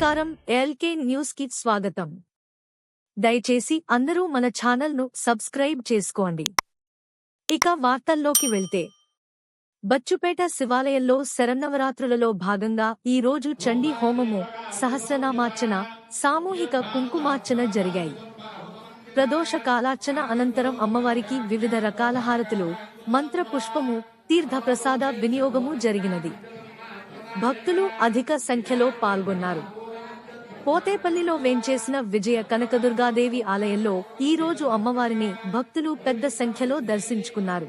నమస్కారం ఎల్కే న్యూస్కి స్వాగతం. దయచేసి అందరూ మన ఛానల్ను సబ్స్క్రైబ్ చేసుకోండి. ఇక వార్తల్లోకి వెళ్తే. బచ్చుపేట శివాలయంలో శరన్నవరాత్రులలో భాగంగా ఈ రోజు చండీ హోమము సహస్రనామార్చన సామూహిక కుంకుమార్చన జరిగాయి. ప్రదోష కాలార్చన అనంతరం అమ్మవారికి వివిధ రకాల హారతులు మంత్ర పుష్పము తీర్థప్రసాద వినియోగము జరిగినది. భక్తులు అధిక సంఖ్యలో పాల్గొన్నారు. పోతేపల్లిలో వేంచేసిన విజయ కనకదుర్గాదేవి ఆలయంలో ఈ రోజు అమ్మవారిని భక్తులు పెద్ద సంఖ్యలో దర్శించుకున్నారు.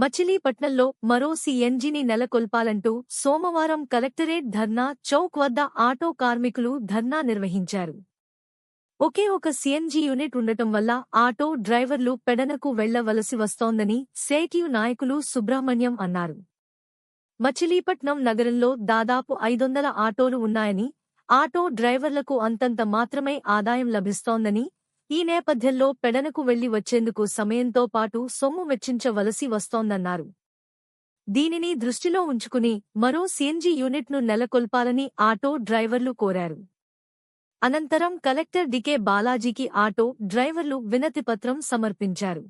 మచిలీపట్నంలో మరో సీఎన్జీని నెలకొల్పాలంటూ సోమవారం కలెక్టరేట్ ధర్నా చౌక్ వద్ద ఆటో కార్మికులు ధర్నా నిర్వహించారు. ఒకే ఒక సీఎన్జీ యూనిట్ ఉండటం వల్ల ఆటో డ్రైవర్లు పెడనకు వెళ్ళవలసి వస్తోందని సేటియు నాయకులు సుబ్రహ్మణ్యం అన్నారు. మచిలీపట్నం నగరంలో దాదాపు ఐదొందల ఆటోలు ఉన్నాయని ఆటో డ్రైవర్లకు అంతంత మాత్రమే ఆదాయం లభిస్తోందని ఈ నేపథ్యంలో పెడనకు వెళ్ళి వచ్చేందుకు సమయంతో పాటు సొమ్ము వెచ్చించవలసి వస్తోందన్నారు. దీనిని దృష్టిలో ఉంచుకుని మరో సీఎన్జీ యూనిట్ను నెలకొల్పాలని ఆటో డ్రైవర్లు కోరారు. అనంతరం కలెక్టర్ డికే బాలాజీకి ఆటో డ్రైవర్లు వినతిపత్రం సమర్పించారు.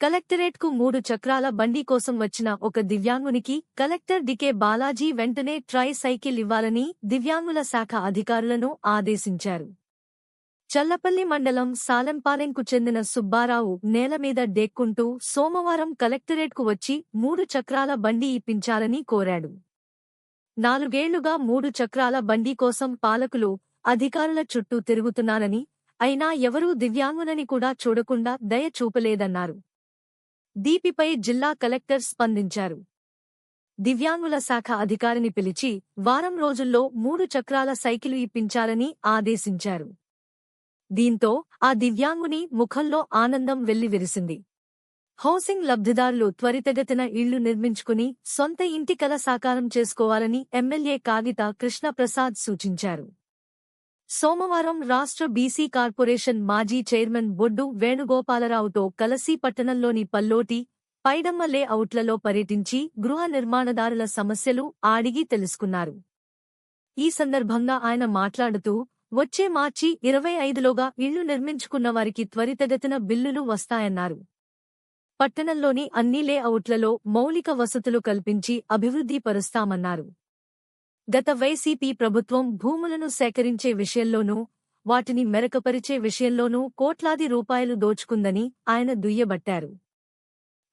కలెక్టరేట్కు మూడు చక్రాల బండి కోసం వచ్చిన ఒక దివ్యాంగునికి కలెక్టర్ డికే బాలాజీ వెంటనే ట్రై సైకిల్ ఇవ్వాలని దివ్యాంగుల శాఖ అధికారులను ఆదేశించారు. చల్లపల్లి మండలం సాలెంపాలెంకు చెందిన సుబ్బారావు నేలమీద డేక్కుంటూ సోమవారం కలెక్టరేట్కు వచ్చి మూడు చక్రాల బండి ఇప్పించాలని కోరాడు. నాలుగేళ్ళుగా మూడు చక్రాల బండి కోసం పాలకులు అధికారుల చుట్టూ తిరుగుతున్నానని అయినా ఎవరూ దివ్యాంగునని కూడా చూడకుండా దయ చూపలేదన్నారు. దీపిపై జిల్లా కలెక్టర్ స్పందించారు. దివ్యాంగుల శాఖ అధికారిని పిలిచి వారం రోజుల్లో మూడు చక్రాల సైకిలు ఇప్పించాలని ఆదేశించారు. దీంతో ఆ దివ్యాంగుని ముఖంలో ఆనందం వెల్లివిరిసింది. హౌసింగ్ లబ్ధిదారులు త్వరితగతిన ఇళ్ళు నిర్మించుకుని సొంత ఇంటి కల సాకారం చేసుకోవాలని ఎమ్మెల్యే కాగిత కృష్ణప్రసాద్ సూచించారు. సోమవారం రాష్ట్ర బీసీ కార్పొరేషన్ మాజీ చైర్మన్ బొడ్డు వేణుగోపాలరావుతో కలసి పట్టణంలోని పల్లోటి పైడమ్మ లే అవుట్లలో పర్యటించి గృహ నిర్మాణదారుల సమస్యలు అడిగి తెలుసుకున్నారు. ఈ సందర్భంగా ఆయన మాట్లాడుతూ వచ్చే మార్చి ఇరవై ఐదులోగా ఇళ్ళు నిర్మించుకున్న వారికి త్వరితగతిన బిల్లులు వస్తాయన్నారు. పట్టణంలోని అన్ని లేఅవుట్లలో మౌలిక వసతులు కల్పించి అభివృద్ధి పరుస్తామన్నారు గత వైసీపీ ప్రభుత్వం భూములను సేకరించే విషయంలోనూ వాటిని మెరకపరిచే విషయంలోనూ కోట్లాది రూపాయలు దోచుకుందని ఆయన దుయ్యబట్టారు.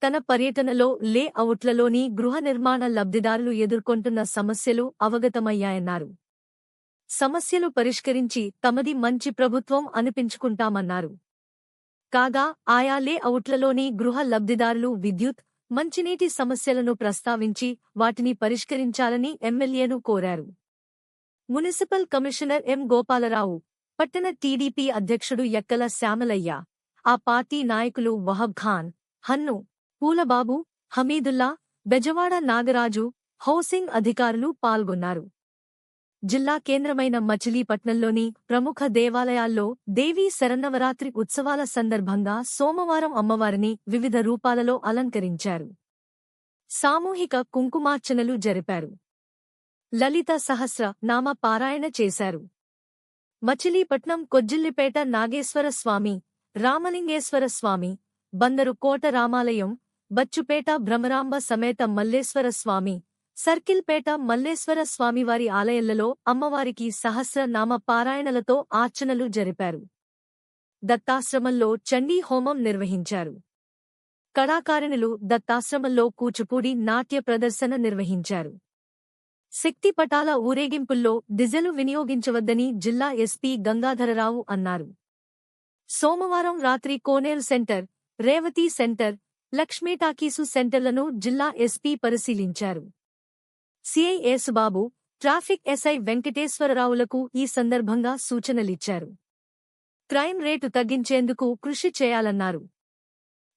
తన పర్యటనలో లే అవుట్లలోని గృహ నిర్మాణ లబ్ధిదారులు ఎదుర్కొంటున్న సమస్యలు అవగతమయ్యాయన్నారు. సమస్యలు పరిష్కరించి తమది మంచి ప్రభుత్వం అనిపించుకుంటామన్నారు. కాగా ఆయా లేఅవుట్లలోని గృహ లబ్ధిదారులు విద్యుత్ మంచినీటి సమస్యలను ప్రస్తావించి వాటిని పరిష్కరించాలని ఎమ్మెల్యేను కోరారు. మున్సిపల్ కమిషనర్ ఎం గోపాలరావు పట్టణ టీడీపీ అధ్యక్షుడు ఎక్కల శ్యామలయ్య ఆ పార్టీ నాయకులు వహబ్ ఖాన్ హన్ను పూలబాబు హమీదుల్లా బెజవాడ నాగరాజు హౌసింగ్ అధికారులు పాల్గొన్నారు. జిల్లా కేంద్రమైన మచిలీపట్నంలోని ప్రముఖ దేవాలయాల్లో దేవీ శరన్నవరాత్రి ఉత్సవాల సందర్భంగా సోమవారం అమ్మవారిని వివిధ రూపాలలో అలంకరించారు. సామూహిక కుంకుమార్చనలు జరిపారు. లలిత సహస్ర నామ పారాయణ చేశారు. మచిలీపట్నం కొజ్జిల్లిపేట నాగేశ్వర స్వామి రామలింగేశ్వర స్వామి బందరు కోట రామాలయం బచ్చుపేట భ్రమరాంబ సమేత మల్లేశ్వర స్వామి సర్కిల్పేట మల్లేశ్వర స్వామివారి ఆలయాలలో అమ్మవారికి సహస్ర నామ పారాయణలతో ఆర్చనలు జరిపారు. దత్తాశ్రమంలో చండీ హోమం నిర్వహించారు. కళాకారిణులు దత్తాశ్రమంలో కూచిపూడి నాట్య ప్రదర్శన నిర్వహించారు. శక్తి పటాల ఊరేగింపుల్లో డిజెలు వినియోగించవద్దని జిల్లా ఎస్పీ గంగాధరరావు అన్నారు. సోమవారం రాత్రి Koneru centre Revathi centre Lakshmi talkies సెంటర్లను జిల్లా ఎస్పీ పరిశీలించారు. సిఐ యేసుబాబు ట్రాఫిక్ ఎస్ఐ వెంకటేశ్వరరావులకు ఈ సందర్భంగా సూచనలిచ్చారు. క్రైమ్ రేటు తగ్గించేందుకు కృషి చేయాలన్నారు.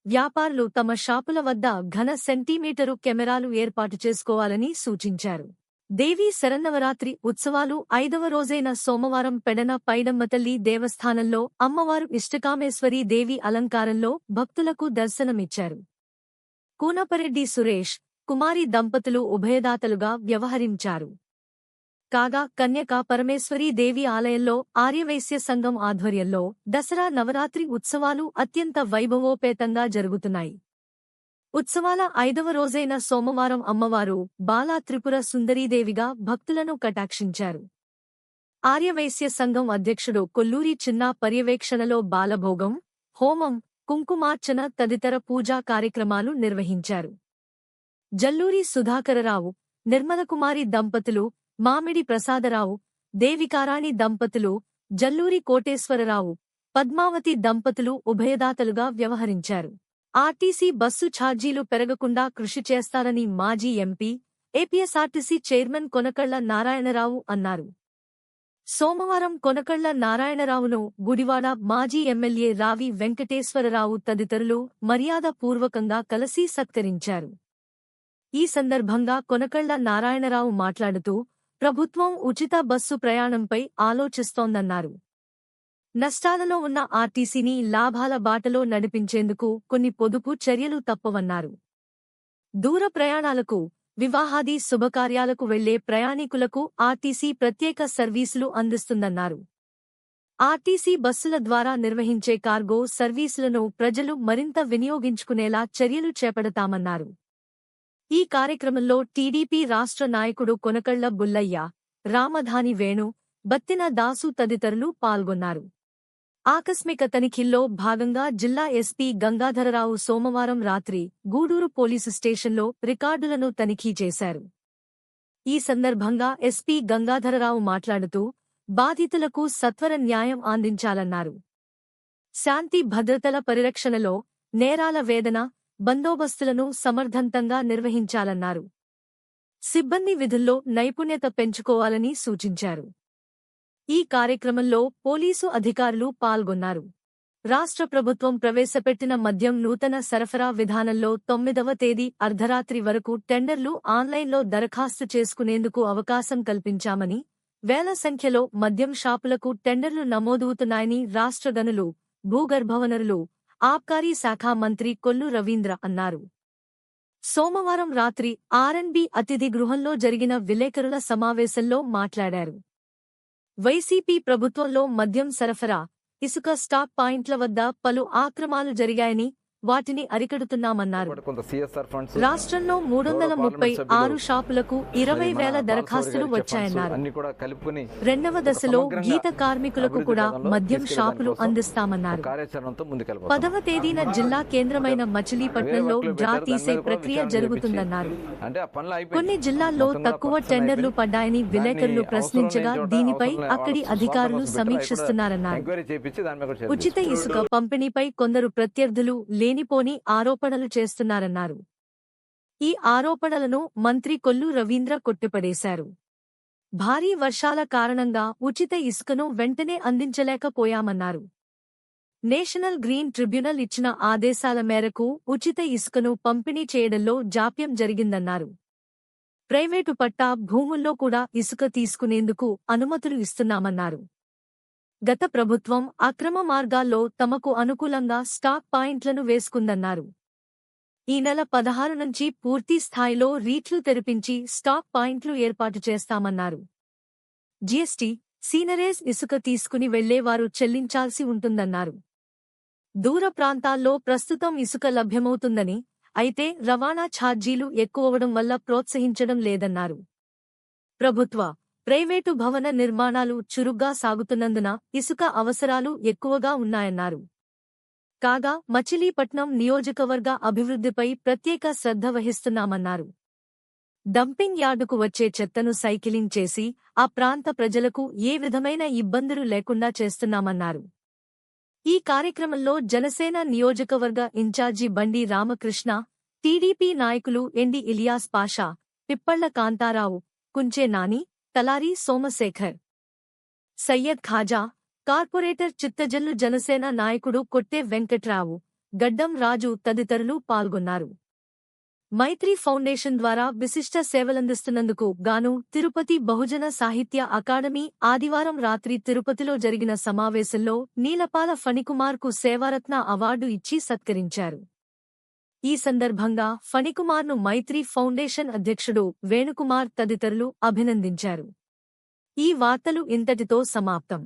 వ్యాపారులు తమ షాపుల వద్ద ఘన సెంటీమీటరు కెమెరాలు ఏర్పాటు చేసుకోవాలని సూచించారు. దేవీ శరన్నవరాత్రి ఉత్సవాలు ఐదవ రోజైన సోమవారం పెడన పైడమ్మతల్లి దేవస్థానంలో అమ్మవారు ఇష్టకామేశ్వరీ దేవి అలంకారంలో భక్తులకు దర్శనమిచ్చారు. కూనపరెడ్డి సురేష్ కుమారి దంపతులు ఉభయదాతలుగా వ్యవహరించారు. కాగా కన్యక పరమేశ్వరీ దేవి ఆలయంలో ఆర్యవైశ్య సంఘం ఆధ్వర్యంలో దసరా నవరాత్రి ఉత్సవాలు అత్యంత వైభవోపేతంగా జరుగుతున్నాయి. ఉత్సవాల ఐదవ రోజైన సోమవారం అమ్మవారు బాలా త్రిపుర సుందరీదేవిగా భక్తులను కటాక్షించారు. ఆర్యవైశ్య సంఘం అధ్యక్షుడు కొల్లూరి చిన్న పర్యవేక్షణలో బాలభోగం హోమం కుంకుమార్చన తదితర పూజా కార్యక్రమాలు నిర్వహించారు. జల్లూరి సుధాకరరావు నిర్మలకుమారి దంపతులు మామిడి ప్రసాదరావు దేవికారాణి దంపతులు జల్లూరి కోటేశ్వరరావు పద్మావతి దంపతులు ఉభయదాతలుగా వ్యవహరించారు. ఆర్టీసీ బస్సు ఛార్జీలు పెరగకుండా కృషి చేస్తారని మాజీ MP APSRTC chairman Konakalla Narayanarao అన్నారు. సోమవారం కొనకళ్ళ నారాయణరావును గుడివాడ మాజీ ఎమ్మెల్యే రావి వెంకటేశ్వరరావు తదితరులు మర్యాదపూర్వకంగా కలిసి సత్కరించారు. ఈ సందర్భంగా కొనకళ్ళ నారాయణరావు మాట్లాడుతూ ప్రభుత్వం ఉచిత బస్సు ప్రయాణంపై ఆలోచిస్తోందన్నారు. నష్టాలలో ఉన్న ఆర్టీసీని లాభాల బాటలో నడిపించేందుకు కొన్ని పొదుపు చర్యలు తప్పవన్నారు. దూర ప్రయాణాలకు వివాహాది శుభకార్యాలకు వెళ్ళే ప్రయాణికులకు ఆర్టీసీ ప్రత్యేక సర్వీసులు అందిస్తుందన్నారు. ఆర్టీసీ బస్సుల ద్వారా నిర్వహించే కార్గో సర్వీసులను ప్రజలు మరింత వినియోగించుకునేలా చర్యలు చేపడతామన్నారు. ఈ కార్యక్రమంలో టీడీపీ రాష్ట్ర నాయకుడు కొనకళ్ళ బుల్లయ్య రామధాని వేణు బత్తిన దాసు తదితరులు పాల్గొన్నారు. ఆకస్మిక తనిఖీల్లో భాగంగా జిల్లా ఎస్పీ గంగాధరరావు సోమవారం రాత్రి గూడూరు పోలీసు స్టేషన్లో రికార్డులను తనిఖీ చేశారు. ఈ సందర్భంగా ఎస్పీ గంగాధరరావు మాట్లాడుతూ బాధితులకు సత్వర న్యాయం అందించాలన్నారు. శాంతి భద్రతల పరిరక్షణలో నేరాల వేదన బందోబస్తులను సమర్థంతంగా నిర్వహించాలన్నారు. సిబ్బంది విధుల్లో నైపుణ్యత పెంచుకోవాలని సూచించారు. ఈ కార్యక్రమంలో పోలీసు అధికారులు పాల్గొన్నారు. రాష్ట్ర ప్రభుత్వం ప్రవేశపెట్టిన మద్యం నూతన సరఫరా విధానంలో తొమ్మిదవ తేదీ అర్ధరాత్రి వరకు టెండర్లు ఆన్లైన్లో దరఖాస్తు చేసుకునేందుకు అవకాశం కల్పించామని వేల సంఖ్యలో మద్యం షాపులకు టెండర్లు నమోదవుతున్నాయని రాష్ట్ర గనులు భూగర్భవనరులు ఆబ్కారీ శాఖ మంత్రి కొల్లు రవీంద్ర అన్నారు. సోమవారం రాత్రి ఆర్ఎన్బి అతిథి గృహంలో జరిగిన విలేకరుల సమావేశంలో మాట్లాడారు. వైసీపీ ప్రభుత్వంలో మద్యం సరఫరా ఇసుక స్టాక్ పాయింట్ల వద్ద పలు ఆక్రమాలు జరిగాయని వాటిని అరికడుతున్నామన్నారు. రాష్ట్రంలో మూడొందల ముప్పై ఆరు షాపులకు ఇరవై వేల దరఖాస్తులు వచ్చాయన్నారు. రెండవ దశలో గీత కార్మికులకు కూడా మద్యం షాపులు అందిస్తామన్నారు. పదవ తేదీన జిల్లా కేంద్రమైన మచిలీపట్నంలో డ్రా తీసే ప్రక్రియ జరుగుతుందన్నారు. కొన్ని జిల్లాల్లో తక్కువ టెండర్లు పడ్డాయని విలేకరులు ప్రశ్నించగా దీనిపై అక్కడి అధికారులు సమీక్షిస్తున్నారన్నారు ఉచిత ఇసుక పంపిణీపై కొందరు ప్రత్యర్థులు లేనిపోని ఆరోపణలు చేస్తున్నారన్నారు. ఈ ఆరోపణలను మంత్రి కొల్లు రవీంద్ర కొట్టిపడేశారు. భారీ వర్షాల కారణంగా ఉచిత ఇసుకను వెంటనే అందించలేకపోయామన్నారు. నేషనల్ గ్రీన్ ట్రిబ్యునల్ ఇచ్చిన ఆదేశాల మేరకు ఉచిత ఇసుకను పంపిణీ చేయడంలో జాప్యం జరిగిందన్నారు. ప్రైవేటు పట్టా భూముల్లో కూడా ఇసుక తీసుకునేందుకు అనుమతులు ఇస్తున్నామన్నారు. గత ప్రభుత్వం అక్రమ మార్గాల్లో తమకు అనుకూలంగా స్టాక్ పాయింట్లను వేసుకుందన్నారు. ఈ నెల పదహారు నుంచి పూర్తి స్థాయిలో రీట్లు తెరిపించి స్టాక్ పాయింట్లు ఏర్పాటు చేస్తామన్నారు. జీఎస్టీ సీనరేజ్ ఇసుక తీసుకుని వెళ్ళేవారు చెల్లించాల్సి ఉంటుందన్నారు. దూర ప్రాంతాల్లో ప్రస్తుతం ఇసుక లభ్యమవుతుందని అయితే రవాణా ఛార్జీలు ఎక్కువవడం వల్ల ప్రోత్సహించడం లేదన్నారు. ప్రభుత్వ ప్రైవేటు భవన నిర్మాణాలు చురుగ్గా సాగుతున్నందున ఇసుక అవసరాలు ఎక్కువగా ఉన్నాయన్నారు. కాగా మచిలీపట్నం నియోజకవర్గ అభివృద్ధిపై ప్రత్యేక శ్రద్ధ వహిస్తున్నామన్నారు. డంపింగ్ యార్డుకు వచ్చే చెత్తను సైకిలింగ్ చేసి ఆ ప్రాంత ప్రజలకు ఏ విధమైన ఇబ్బందులు లేకుండా చేస్తున్నామన్నారు. ఈ కార్యక్రమంలో జనసేన నియోజకవర్గ ఇన్ఛార్జి బండి రామకృష్ణ టీడీపీ నాయకులు ఎండి ఇలియాస్ పాషా పిప్పళ్ళ కాంతారావు కుంచే నాని తలారి సోమశేఖర్. సయ్యద్ ఖాజా కార్పొరేటర్ చిత్తజల్లు జనసేన నాయకుడు కొట్టే వెంకట్రావు గడ్డం రాజు తదితరులు పాల్గొన్నారు. మైత్రి ఫౌండేషన్ ద్వారా విశిష్ట సేవలందిస్తున్నందుకు గాను తిరుపతి బహుజన సాహిత్య అకాడమీ ఆదివారం రాత్రి తిరుపతిలో జరిగిన సమావేశంలో నీలపాల ఫణికుమార్కు సేవారత్న అవార్డు ఇచ్చి సత్కరించారు. ఈ సందర్భంగా ఫణికుమార్ను మైత్రి ఫౌండేషన్ అధ్యక్షుడు వేణుకుమార్ తదితరులు అభినందించారు. ఈ వార్తలు ఇంతటితో సమాప్తం.